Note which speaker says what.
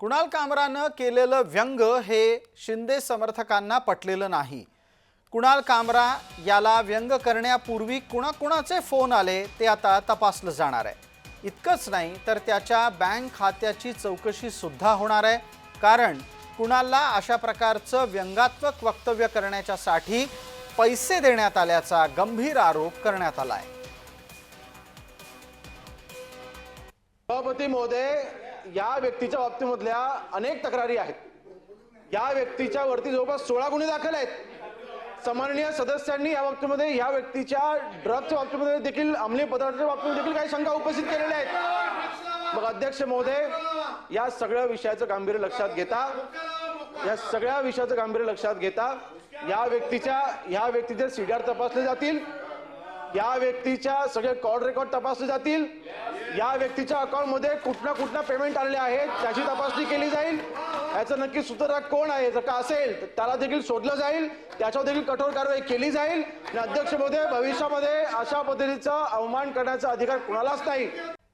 Speaker 1: कुणाल कामरानं केलेलं व्यंग हे शिंदे समर्थकांना पटलेलं नाही. कुणाल कामरा याला व्यंग करण्यापूर्वी कुणाकुणाचे फोन आले ते आता तपासलं जाणार आहे. इतकंच नाही तर त्याच्या बँक खात्याची चौकशी सुद्धा होणार आहे. कारण कुणालला अशा प्रकारचं व्यंगात्मक वक्तव्य करण्याच्यासाठी पैसे देण्यात आल्याचा गंभीर आरोप करण्यात आला आहे
Speaker 2: सभापती महोदय या व्यक्तीच्या बाबतीमधल्या अनेक तक्रारी आहेत. या व्यक्तीच्या वरती जवळपास सोळा गुन्हे दाखल आहेत. सन्माननीय सदस्यांनी या बाबतीमध्ये या व्यक्तीच्या ड्रग्सच्या बाबतीमध्ये देखील अंमली पदार्थाच्या बाबतीमध्ये देखील काही शंका उपस्थित केलेल्या आहेत. मग अध्यक्ष महोदय या सगळ्या विषयाचं गांभीर्य लक्षात घेता या सगळ्या विषयाचं गांभीर्य लक्षात घेता या व्यक्तीच्या या व्यक्तीचे सीडीआर तपासले जातील. या व्यक्तीच्या सगळे कॉल रेकॉर्ड तपासले जातील. या व्यक्तीच्या अकाउंटमध्ये कुठना कुठना पेमेंट आलेले आहेत त्याची तपासणी केली जाईल. याचं नक्की सूत्रधार कोण आहे जर का असेल तर त्याला देखील शोधलं जाईल. त्याच्यावर देखील कठोर कारवाई केली जाईल. आणि अध्यक्ष भविष्यामध्ये अशा पद्धतीचा अवमान करण्याचा अधिकार कुणालाच नाही.